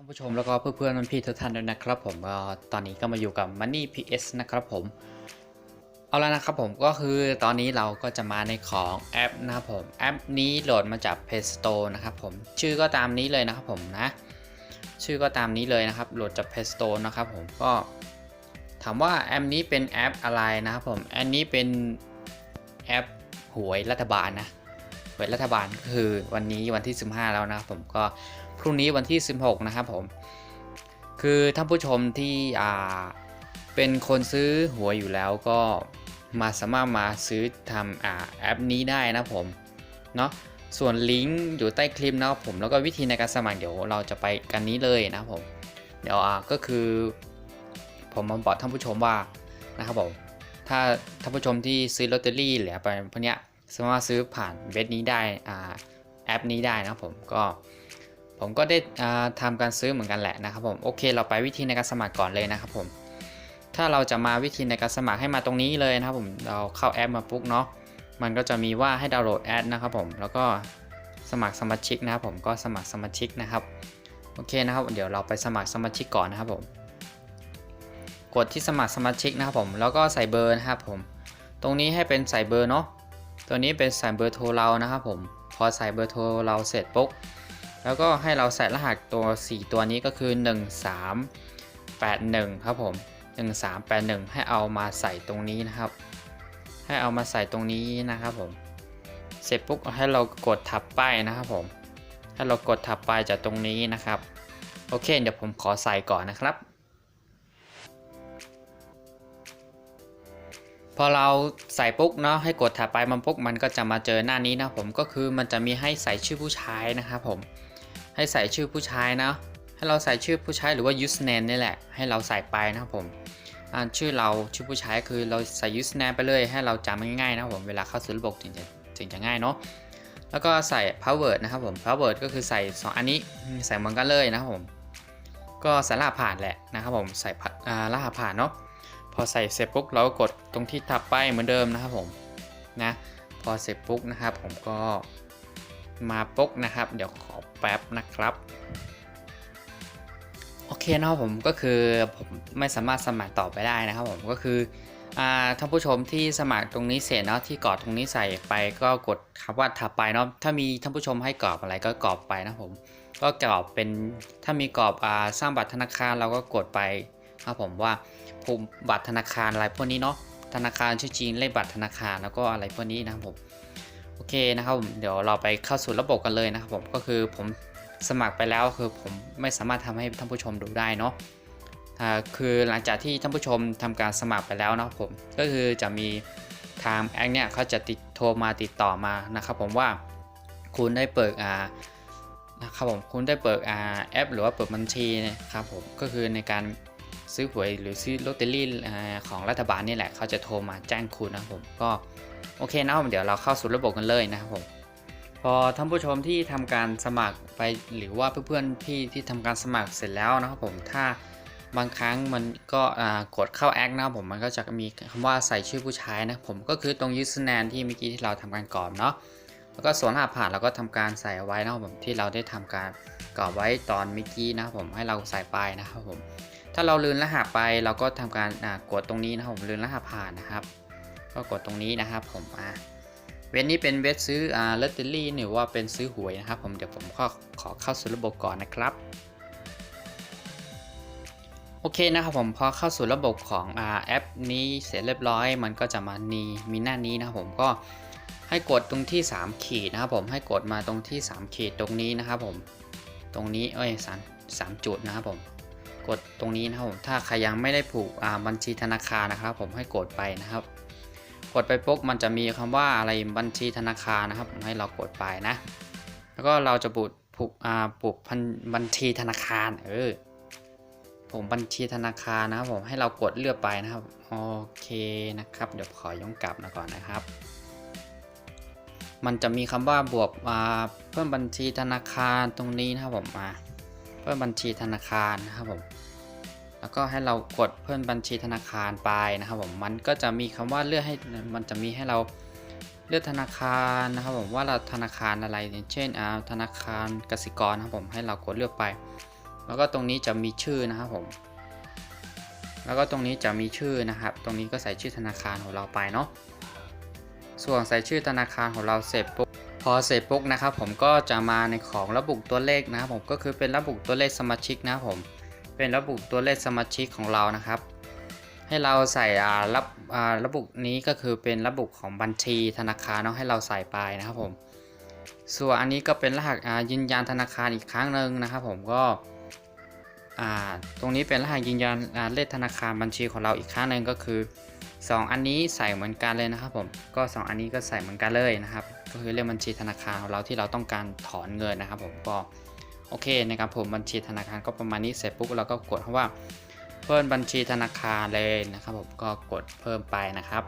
ท่านผู้ชมแล้วก็เพื่อนๆพี่ทุกท่านด้วยนะครับผมก็ตอนนี้ก็มาอยู่กับ Money PS นะครับผม เอาละนะครับผมก็คือตอนนี้เราก็จะมาในของแอปนะครับผมแอปนี้โหลดมาจาก Play Store นะครับผมชื่อก็ตามนี้เลยนะครับผมนะ ชื่อก็ตามนี้เลยนะครับโหลดจาก Play Store นะครับผมก็ถามว่าแอปนี้เป็นแอปอะไรนะครับผมแอปนี้เป็นแอปหวยรัฐบาลนะหวยรัฐบาลคือวันนี้วันที่ 15 แล้วนะครับผมก็ พรุ่งนี้วันที่ 16 นะครับผม คือท่านผู้ชมที่อ่าเป็นคนซื้อหวยอยู่แล้วก็มาสามารถมาซื้อทำอ่าแอปนี้ได้นะผมเนาะส่วนลิงก์อยู่ใต้คลิปนะครับผมแล้วก็วิธีในการสมัครเดี๋ยวเราจะไปกันนี้เลยนะผมเดี๋ยวอ่าก็คือ ผมมาบอกท่านผู้ชมว่านะครับผมถ้าท่านผู้ชมที่ซื้อลอตเตอรี่หรือไปพวกเนี้ยสามารถซื้อผ่านเว็บนี้ได้อ่าแอปนี้ได้นะครับผมก็ ผมก็ได้ทำการซื้อเหมือนกันแหละนะครับผมโอเค เราไปวิธีในการสมัครก่อนเลยนะครับผมถ้าเราจะมาวิธีในการสมัครให้มาตรงนี้เลยนะครับผมเราเข้าแอปมาปุ๊บเนาะมันก็จะมีว่าให้ดาวน์โหลดแอดนะครับผมแล้วก็สมัครสมาชิกนะครับผมก็สมัครสมาชิกนะครับโอเคนะครับ เดี๋ยวเราไปสมัครสมาชิกก่อนนะครับผมกดที่สมัครสมาชิกนะครับผมแล้วก็ใส่เบอร์นะครับผมตรงนี้ให้เป็นใส่เบอร์เนาะตัวนี้เป็นใส่เบอร์โทรเรานะครับผมพอใส่เบอร์โทรเราเสร็จปุ๊บ แล้วก็ให้เราใส่รหัสตัว 4 ตัวนี้ก็คือ 1381 ครับผม 1381 ให้เอามาใส่ตรงนี้นะครับ ให้เอามาใส่ตรงนี้นะครับผม เสร็จปุ๊บให้เรากดทับป้ายนะครับผม ให้เรากดทับป้ายจากตรงนี้นะครับ โอเค เดี๋ยวผมขอใส่ก่อนนะครับ พอเราใส่ปุ๊บเนาะให้กดถัดไปมันปุ๊บมันก็จะมาเจอหน้านี้นะผมก็คือมันจะมีให้ใส่ชื่อผู้ชายนะครับผม ให้ใส่ชื่อผู้ชายนะให้เราใส่ชื่อผู้ชายหรือว่า username นี่แหละ ให้เราใส่ไปนะครับผมชื่อเราชื่อผู้ชายคือเราใส่ username ไปเลยให้เราจำง่ายๆนะครับผมเวลาเข้าสู่ระบบถึงจะถึงจะง่ายเนาะแล้วก็ใส่ password นะครับผม password ก็คือใส่ 2 อันนี้ใส่เหมือนกันเลยนะครับผมก็ใส่รหัสผ่านแหละนะครับผมใส่รหัสผ่านเนาะพอใส่เสร็จปุ๊บเราก็กดตรงที่ทับไปเหมือนเดิมนะครับผมนะพอเสร็จปุ๊บนะครับผมก็ มาปุ๊กนะครับ เดี๋ยวขอแป๊บนะครับ โอเคเนาะผมก็คือผมไม่สามารถสมัครต่อไปได้นะครับผมก็คืออท่านผู้ชมที่สมัครตรงนี้เสร็จเนาะที่กรอกตรงนี้ใส่ไปก็กดคำว่าถับไปเนาะถ้ามีท่านผู้ชมให้กรอกอะไรก็กรอกไปนะผมก็กรอกเป็นถ้ามีกรอบอสร้างบัตรธนาคารเราก็กดไปครับผมว่าภูมิบัตรธนาคารอะไรพวกนี้เนาะธนาคารชื่อจริงเลขบัตรธนาคารแล้วก็อะไรพวกนี้นะครับผม โอเคนะครับผมเดี๋ยวเราไปเข้าสู่ระบบกันเลยนะครับผมก็คือผมสมัครไปแล้วคือผมไม่สามารถทำให้ท่านผู้ชมดูได้เนาะคือหลังจากที่ท่านผู้ชมทำการสมัครไปแล้วนะครับผมก็คือจะมีทางแอปเนี่ยเขาจะติดโทรมาติดต่อมานะครับผมว่าคุณได้เปิดอ่านะครับผมคุณได้เปิดอ่าแอป หรือว่าเปิดบัญชีนะครับผมก็คือในการซื้อหวยหรือซื้อลอตเตอรี่ของรัฐบาลนี่แหละเขาจะโทรมาแจ้งคุณนะครับผมก็ โอเคนะครับเดี๋ยวเราเข้าสู่ระบบกันเลยนะครับผมพอท่านผู้ชมที่ทำการสมัครไปหรือว่าเพื่อนๆพี่ที่ทำการสมัครเสร็จแล้วนะครับผมถ้าบางครั้งมันก็กดเข้าแอคนะครับผมมันก็จะมีคำว่าใส่ชื่อผู้ใช้นะผมก็คือตรง username ที่เมื่อกี้ที่เราทำการกรอกเนาะแล้วก็ส่วนรหัสผ่านเราก็ทำการใส่เอาไว้นะครับผมที่เราได้ทำการกรอกไว้ตอนเมื่อกี้นะครับผมให้เราใส่ไปนะครับผมถ้าเราลืมรหัสไปเราก็ทำการกดตรงนี้นะครับผมลืมรหัสผ่านนะครับ ก็กดตรงนี้นะครับผมอ่าเว็บนี้เป็นเว็บซื้ออ่าลอตเตอรี่หรือว่าเป็นซื้อหวยนะครับผมเดี๋ยวผมขอขอเข้าสู่ระบบก่อนนะครับโอเคนะครับผมพอเข้าสู่ระบบของอ่าแอปนี้เสร็จเรียบร้อย มันก็จะมานีมีหน้านี้นะครับผมก็ให้กดตรงที่ 3 ขีดนะครับผมให้กดมาตรงที่ 3 ขีดตรงนี้นะครับผมตรงนี้เอ้ยสามสามจุดนะครับผมกดตรงนี้นะครับผมถ้าใครยังไม่ได้ผูกอ่าบัญชีธนาคารนะครับ ผมให้กดไปนะครับ กดไปปุ๊บมันจะมีคำว่าอะไรบัญชีธนาคารนะครับผมให้เรากดไปนะ แล้วก็เราจะปุดผูกอ่าปลูกพันบัญชีธนาคารเออผมบัญชีธนาคารนะครับผมให้เรากดเลือกไปนะครับโอเคนะครับเดี๋ยวขอย้อนกลับมาก่อนนะครับ มันจะมีคำว่าบวกอ่าเพิ่มบัญชีธนาคารตรงนี้นะครับผมมา เพิ่มบัญชีธนาคารนะครับผม แล้วก็ให้เรากดเพิ่มบัญชีธนาคารไปนะครับผมมันก็จะมีคำว่าเลือกให้มันจะมีให้เราเลือกธนาคารนะครับผมว่าเราธนาคารอะไรอย่างเช่นอ่าธนาคารกสิกรนะครับผมให้เรากดเลือกไป แล้วก็ตรงนี้จะมีชื่อนะครับผมแล้วก็ตรงนี้จะมีชื่อนะครับ ตรงนี้ก็ใส่ชื่อธนาคารของเราไปเนาะส่วนใส่ชื่อธนาคารของเราเสร็จปุ๊บพอเสร็จปุ๊บนะครับ ผมก็จะมาในของระบุตัวเลขนะครับผมก็คือเป็นระบุตัวเลขสมาชิกนะครับผม เป็นระบุตัวเลขสมาชิกของเรานะครับ ให้เราใส่ระอ่าระบุนี้ก็คือเป็นระบุของบัญชีธนาคารเนาะให้เราใส่ไปนะครับผม ส่วนอันนี้ก็เป็นรหัสยืนยันธนาคารอีกครั้งหนึ่งนะครับ ผมก็ตรงนี้เป็นรหัสยืนยันเลขธนาคารบัญชีของเราอีกครั้งหนึ่งก็คือ 2 อันนี้ใส่เหมือนกันเลยนะครับผมก็ 2 อันนี้ก็ใส่เหมือนกันเลยนะครับ ก็คือเลขบัญชีธนาคารของเราที่เราต้องการถอนเงินนะครับ ผมก็ โอเคนะครับผมบัญชีธนาคารก็ประมาณนี้เสร็จปุ๊บเราก็กดคำว่า เพิ่มบัญชีธนาคารเลยนะครับผมก็กดเพิ่มไปนะครับ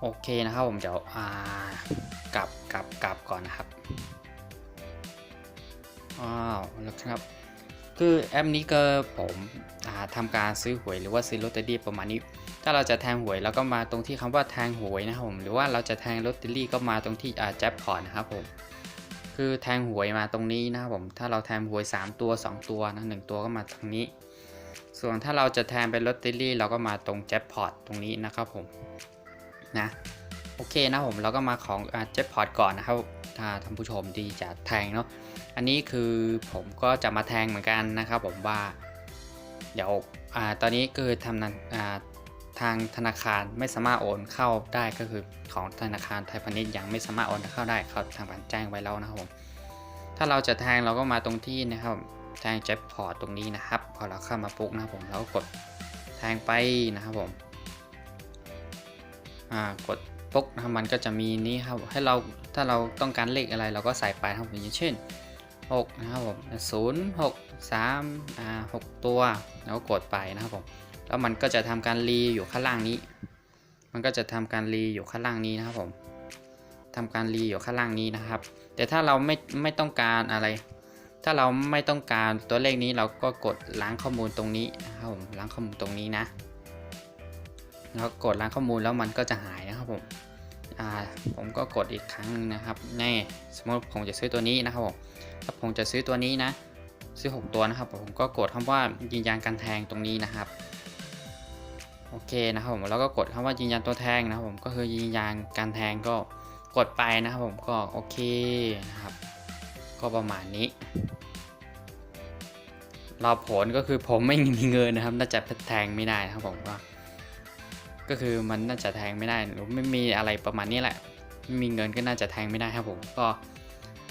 โอเคนะครับผมเดี๋ยวอ่ากลับกลับกลับก่อนนะครับอ้าวแล้วครับคือแอปนี้ก็ผมอ่าทำการซื้อหวยหรือว่าซื้อลอตเตอรี่ประมาณนี้ ถ้าเราจะแทงหวยเราก็มาตรงที่คำว่าแทงหวยนะครับผมหรือว่าเราจะแทงลอตเตอรี่ก็มาตรงที่อ่าแจ็คพอตนะครับผม คือแทงหวยมาตรงนี้นะครับผมถ้าเราแทงหวย 3 ตัว 2 ตัวนะหนึ่งตัวก็มาตรงนี้ ส่วนถ้าเราจะแทงเป็นลอตเตอรี่เราก็มาตรงแจ็คพอตตรงนี้นะครับผมนะโอเคนะผมเราก็มาของแจ็คพอตก่อนนะครับถ้าท่านผู้ชมที่จะแทงเนาะอันนี้คือผมก็จะมาแทงเหมือนกันนะครับผมว่าเดี๋ยวอตอนนี้คือทำนั้น ทางธนาคารไม่สามารถโอนเข้าได้ก็คือของธนาคารไทยพาณิชย์ยังไม่สามารถโอนเข้าได้เขาทางการแจ้งไว้แล้วนะครับผมถ้าเราจะแทงเราก็มาตรงที่นะครับแทงแจ็คพอตตรงนี้นะครับ พอเราเข้ามาปุ๊บนะครับผมเราก็กดแทงไปนะครับผมอ่ากดปุ๊บนะครับมันก็จะมีนี้ครับให้เราถ้าเราต้องการเลขอะไรเราก็ใส่ไปนะครับผมอย่างเช่น6นะครับผมศูนย์หกสามอ่าหกตัวแล้วก็กดไปนะครับผม แล้วมันก็จะทำการรีอยู่ข้างล่างนี้ มันก็จะทำการรีอยู่ข้างล่างนี้นะครับผมทำการรีอยู่ข้างล่างนี้นะครับ แต่ถ้าเราไม่ไม่ต้องการอะไร ถ้าเราไม่ต้องการตัวเลขนี้เราก็กดล้างข้อมูลตรงนี้นะครับผมล้างข้อมูลตรงนี้นะแล้วกดล้างข้อมูลแล้วมันก็จะหายนะครับผมอ่าผมก็กดอีกครั้งหนึงนะครับแน่สมมติผมจะซื้อตัวนี้นะครับผมถ้าผมจะซื้อตัวนี้นะ ซื้อ 6 ตัวนะครับ ผมก็กดคำว่ายืนยันการแทงตรงนี้นะครับ โอเคนะครับผมแล้วก็กดคำว่ายืนยันตัวแทงนะครับผมก็คือยืนยันการแทงก็กดไปนะครับผมก็โอเคนะครับ ก็ประมาณนี้รอผลก็คือผมไม่มีเงินนะครับ น่าจะแทงไม่ได้นะครับผมก็ก็คือมันน่าจะแทงไม่ได้หรือไม่มีอะไรประมาณนี้แหละไม่มีเงินก็น่าจะแทงไม่ได้ครับผมก็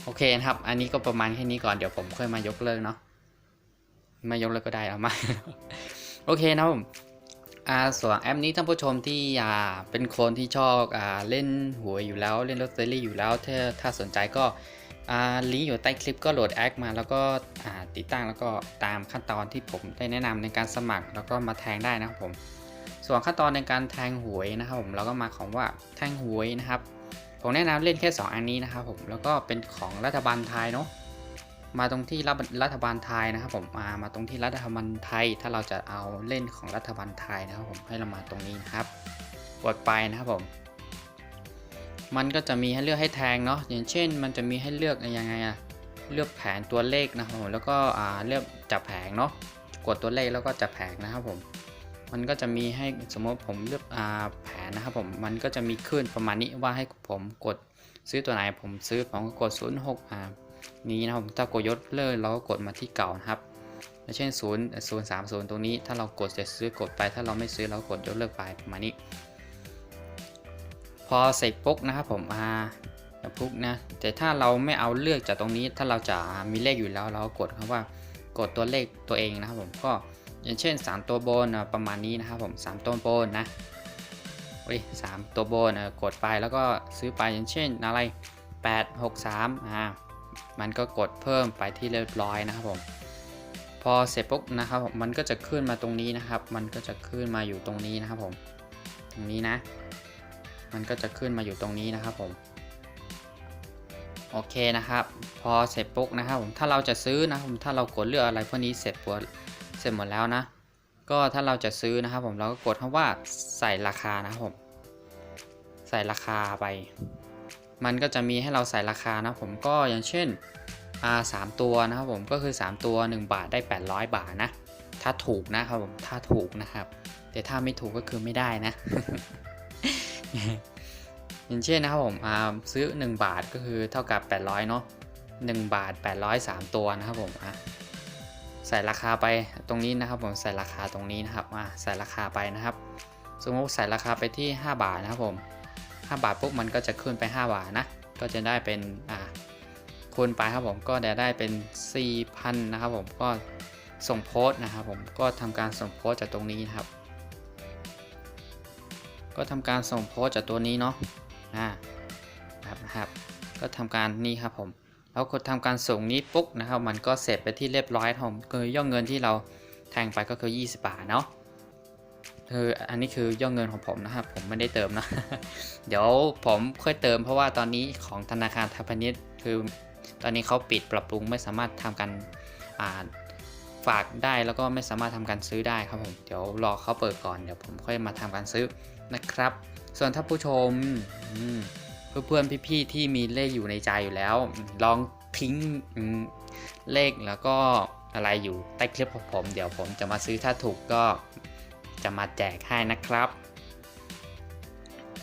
โอเคนะครับ อันนี้ก็ประมาณแค่นี้ก่อนเดี๋ยวผมค่อยมายกเลิกเนาะไม่ยกเลิกก็ได้เอามา โอเคนะครับผม อ่าส่วนแอปนี้ท่านผู้ชมที่อ่าเป็นคนที่ชอบอ่าเล่นหวยอยู่แล้วเล่นลอตเตอรี่อยู่แล้วถ้าถ้าสนใจก็อ่าลิงก์อยู่ใต้คลิปก็โหลดแอปมาแล้วก็อ่าติดตั้งแล้วก็ตามขั้นตอนที่ผมได้แนะนำในการสมัครแล้วก็มาแทงได้นะครับผม ส่วนขั้นตอนในการแทงหวยนะครับผมเราก็มาของว่าแทงหวยนะครับผมแนะนำเล่นแค่ 2 อันนี้นะครับผมแล้วก็เป็นของรัฐบาลไทยเนาะ มาตรงที่รัฐรัฐบาลไทยนะครับผมมามาตรงที่รัฐบาลไทย ถ้าเราจะเอาเล่นของรัฐบาลไทยนะครับผมให้เรามาตรงนี้นะครับกดไปนะครับผมมันก็จะมีให้เลือกให้แทงเนาะอย่างเช่น มันจะมีให้เลือกยังไงอะเลือกแผนตัวเลขนะครับผมแล้วก็อ่าเลือกจับแผงเนาะกดตัวเลขแล้วก็จับแผงนะครับผมมันก็จะมีให้สมมติผมเลือกอ่าแผนนะครับผมมันก็จะมีขึ้นประมาณนี้ว่าให้ผมกดซื้อตัวไหนผมซื้อผมก็กด0 6อ่า นี้นะครับผมถ้ากดยศเลิกเราก็กดมาที่เก่านะครับอย่างเช่น0 0 3 0 ตรงนี้ ถ้าเรากดจะซื้อกดไป ถ้าเราไม่ซื้อเรากดยกเลิกไปประมาณนี้ พอเสร็จปุ๊บนะครับผมอ่าปุ๊บนะ แต่ถ้าเราไม่เอาเลือกจากตรงนี้ ถ้าเราจะมีเลขอยู่แล้ว เราก็กดคำว่ากดตัวเลขตัวเองนะครับผม ก็อย่างเช่น 3 ตัวบนประมาณนี้นะครับผม 3 ตัวบนนะเฮ้ยสามตัวบนกดไปแล้วก็ซื้อไปอย่างเช่นอะไร 8 6 3อ่า มันก็กดเพิ่มไปที่เรียบร้อยนะครับผมพอเสร็จปุ๊บนะครับผมมันก็จะขึ้นมาตรงนี้นะครับ มันก็จะขึ้นมาอยู่ตรงนี้นะครับผมตรงนี้นะ มันก็จะขึ้นมาอยู่ตรงนี้นะครับผมโอเคนะครับ พอเสร็จปุ๊บนะครับผมถ้าเราจะซื้อนะครับผมถ้าเรากดเลือกอะไรพวกนี้เสร็จปุ๊บเสร็จหมดแล้วนะ ก็ถ้าเราจะซื้อนะครับผมเราก็กดคำว่าใส่ราคานะครับผมใส่ราคาไป มันก็จะมีให้เราใส่ราคานะผมก็อย่างเช่นสามตัวนะครับผมก็คือ 3 ตัว 1 บาทได้ 800 บาทนะ ถ้าถูกนะครับผมถ้าถูกนะครับ แต่ถ้าไม่ถูกก็คือไม่ได้นะ อย่างเช่นนะครับผมซื้อ 1 บาทก็คือเท่ากับ 800เนาะ1 บาท 800 3 ตัวนะครับผมอะใส่ราคาไปตรงนี้นะครับผมใส่ราคาตรงนี้นะครับอะใส่ราคาไปนะครับ สมมติใส่ราคาไปที่ 5 บาทนะครับผม 5 บาทปุ๊บมันก็จะขึ้นไป 5 บาทนะ ก็จะได้เป็นอ่าคูณไปครับผมก็จะได้เป็น 4,000 นะครับผมก็ส่งโพสต์นะครับผมก็ทำการส่งโพสต์จากตรงนี้นะครับ ก็ทำการส่งโพสต์จากตัวนี้เนาะอ่าครับนะครับก็ทำการนี่ครับผมแล้วกดทำการส่งนี้ปุ๊บนะครับ มันก็เสร็จไปที่เรียบร้อยครับผมคือย่อเงินที่เราแทงไปก็คือ 20 บาทเนาะ คืออันนี้คือย่อเงินของผมนะครับ ผมไม่ได้เติมนะ เดี๋ยวผมค่อยเติมเพราะว่าตอนนี้ของธนาคารไทยพาณิชย์คือ ตอนนี้เขาปิดปรับปรุงไม่สามารถทำการอ่าฝากได้แล้วก็ไม่สามารถทำการซื้อได้ครับผมเดี๋ยวรอเขาเปิดก่อนเดี๋ยวผมค่อยมาทำการซื้อนะครับ ส่วนถ้าผู้ชมเพื่อนๆพี่ๆที่มีเลขอยู่ในใจอยู่แล้ว ลองทิ้งเลขแล้วก็อะไรอยู่ใต้คลิปของผม เดี๋ยวผมจะมาซื้อถ้าถูกก็ จะมาแจกให้นะครับ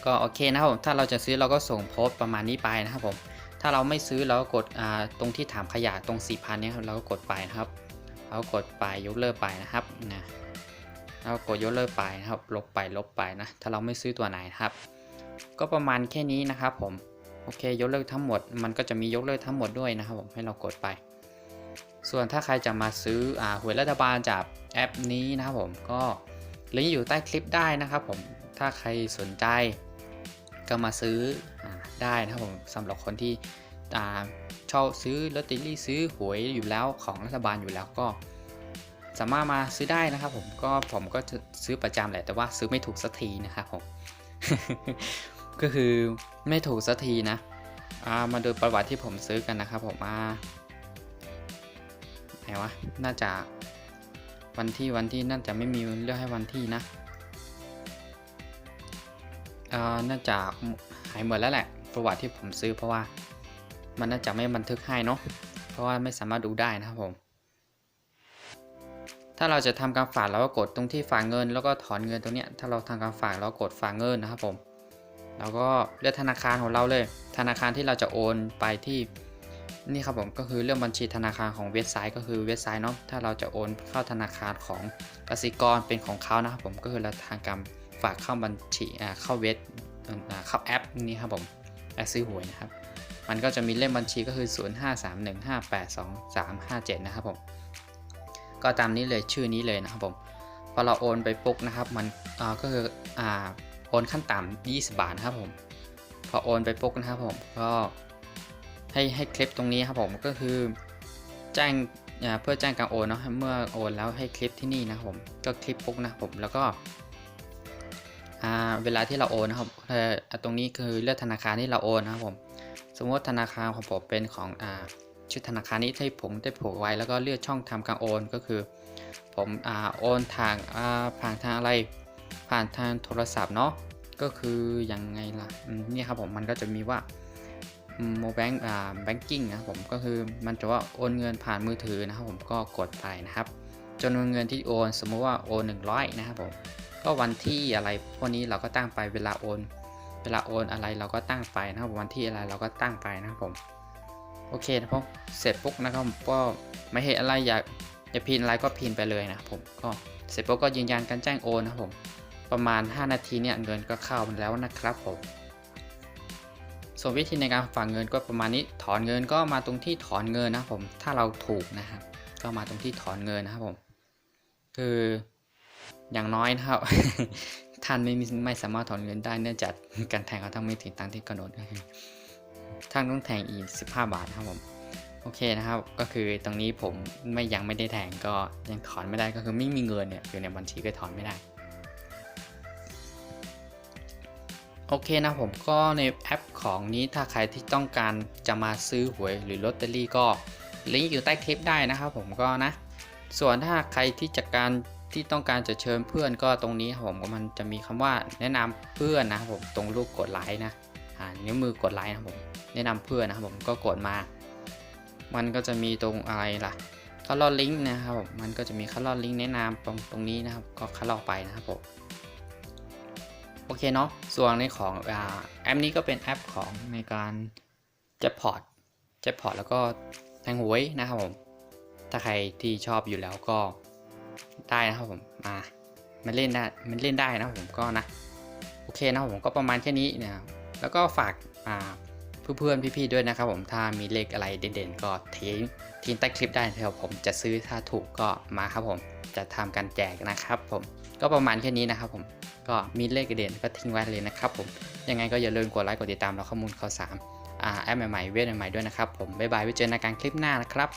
ก็โอเคนะครับผมถ้าเราจะซื้อเราก็ส่งโพสต์ประมาณนี้ไปนะครับผมถ้าเราไม่ซื้อเราก็กดตรงที่ถามขยะตรง 4,000เนี่ยครับเราก็กดไปนะครับเราก็กดไปยกเลิกไปนะครับนะเรากดยกเลิกไปนะครับ ลบไปลบไปนะถ้าเราไม่ซื้อตัวไหนครับ ก็ประมาณแค่นี้นะครับผมโอเคยกเลิกทั้งหมดมันก็จะมียกเลิกทั้งหมดด้วยนะครับผมให้เรากดไป ส่วนถ้าใครจะมาซื้ออหวยรัฐบาลจากแอปนี้นะครับผมก็ ลิงก์อยู่ใต้คลิปได้นะครับผมถ้าใครสนใจก็มาซื้ออได้นะครับผมสำหรับคนที่ชอบซื้อลอตเตอรี่ซื้อหวยอยู่แล้วของรัฐบาลอยู่แล้วก็สามารถมาซื้อได้นะครับผมก็ผมก็จะซื้อประจำแหละแต่ว่าซื้อไม่ถูกสักทีนะครับผมก็คือไม่ถูกสักทีนะามาดูประวัติที่ผมซื้อกันนะครับผมมาไหนวะน่าจะ วันที่วันที่น่าจะไม่มีเลือกให้วันที่นะอ่าน่าจะหายหมดแล้วแหละ ประวัติที่ผมซื้อเพราะว่ามันน่าจะไม่บันทึกให้เนาะเพราะว่าไม่สามารถดูได้นะครับผม ถ้าเราจะทำการฝากเราก็กดตรงที่ฝากเงิน แล้วก็ถอนเงินตรงเนี้ยถ้าเราทำการฝากเรากดฝากเงินนะครับผม แล้วก็เลือกธนาคารของเราเลย ธนาคารที่เราจะโอนไปที่ นี่ครับผมก็คือเรื่องบัญชีธนาคารของเว็บไซต์ก็คือเว็บไซต์เนาะถ้าเราจะโอนเข้าธนาคารของกสิกรเป็นของเขานะครับผมก็คือเราทางการฝากเข้าบัญชีอ่าเข้าเว็บอ่าเข้าแอปนี้ครับผมแอปซื้อหวยนะครับมันก็จะมีเลขบัญชีก็คือ 0531582357 นะครับผม ก็ตามนี้เลยชื่อนี้เลยนะครับผม พอเราโอนไปปุ๊บนะครับ มันอ่าก็คืออ่าโอนขั้นต่ำ20 บาทนะครับผม พอโอนไปปุ๊บนะครับผม ก็ ให้ให้คลิปตรงนี้ครับผมก็คือแจ้งเพื่อแจ้งการโอนเนาะเมื่อโอนแล้วให้คลิปที่นี่นะครับผมก็คลิปปุ๊บนะครับผมแล้วก็เวลาที่เราโอนนะครับตรงนี้คือเลือกธนาคารที่เราโอนนะครับผมสมมติธนาคารของผมเป็นของอชื่อธนาคารนี้ที่ผมได้ผูกไว้แล้วก็เลือกช่องทำการโอนก็คือ ผมอโอนทางผ่านทางอะไร ผ่านทางโทรศัพท์เนาะก็คือยังไงล่ะนี่ครับผมมันก็จะมีว่า โมแบงอ่าแบงกิ้งนะผมก็คือมันจะว่าโอนเงินผ่านมือถือนะครับผมก็กดไปนะครับจำนวนเงินที่โอนสมมุติว่าโอน100 นะครับผมก็วันที่อะไรพวกนี้เราก็ตั้งไปเวลาโอน เวลาโอนอะไรเราก็ตั้งไปนะครับวันที่อะไรเราก็ตั้งไปนะครับผมโอเคนะผมเสร็จปุ๊บนะครับก็ไม่เห็นอะไรอยากจะพิมพ์อะไรก็พิมพ์ไปเลยนะผมก็เสร็จปุ๊บก็ยืนยันการแจ้งโอนนะครับผมประมาณ 5 นาทีเนี่ยเงินก็เข้ามาแล้วนะครับผม ส่วนวิธีในการฝากเงินก็ประมาณนี้ ถอนเงินก็มาตรงที่ถอนเงินนะผม ถ้าเราถูกนะครับ ก็มาตรงที่ถอนเงินนะครับผม คืออย่างน้อยนะครับ ท่านไม่ไม่สามารถถอนเงินได้เนื่องจากการแทงเขาต้องไม่ถึงตามที่กำหนดท่านต้องแทงอีก 15 บาทครับผม โอเคนะครับ ก็คือตรงนี้ผมไม่ยังไม่ได้แทงก็ยังถอนไม่ได้ก็คือไม่มีเงินเนี่ยอยู่ในบัญชีก็ถอนไม่ได้ โอเคนะผมก็ในแอปของนี้ถ้าใครที่ต้องการจะมาซื้อหวยหรือลอตเตอรี่ก็ลิงก์อยู่ใต้คลิปได้นะครับผมก็นะ ส่วนถ้าใครที่จากการที่ต้องการจะเชิญเพื่อนก็ตรงนี้ผมก็มันจะมีคำว่าแนะนำเพื่อนนะครับผมตรงรูปกดไลค์นะอ่านิ้วมือกดไลค์นะผมแนะนำเพื่อนนะครับผมก็กดมา มันก็จะมีตรงอะไรล่ะคัลลอลิงก์นะครับผมมันก็จะมีคัลลอลิงก์แนะนำตรงตรงนี้นะครับก็คัลลอไปนะครับผม โอเคเนาะส่วนในของอแอปนี้ก็เป็นแอปของในการเจ็บพอร์ตเจ็บพอร์ตแล้วก็แทงหวยนะครับผม ถ้าใครที่ชอบอยู่แล้วก็ได้นะครับผมมามันเล่นได้มันเล่นได้นะผมก็นะโอเคนะครับผมก็ประมาณแค่นี้นะครับแล้วก็ฝากอ่าเพื่อนๆพี่ๆด้วยนะครับผมถ้ามีเลขอะไรเด่นๆ ก็ทิ้งทิ้งใต้คลิปได้นะครับผมจะซื้อถ้าถูกก็มาครับผม จะทำการแจกนะครับผมก็ประมาณแค่นี้นะครับผม ก็มีเลขเด่นก็ทิ้งไว้เลยนะครับผมยังไงก็อย่าลืมกดไลค์กดติดตามเราข้อมูลข่าวสารแอปใหม่ๆเว็บใหม่ๆด้วยนะครับผมบ๊ายบายไว้เจอกันในการคลิปหน้านะครับ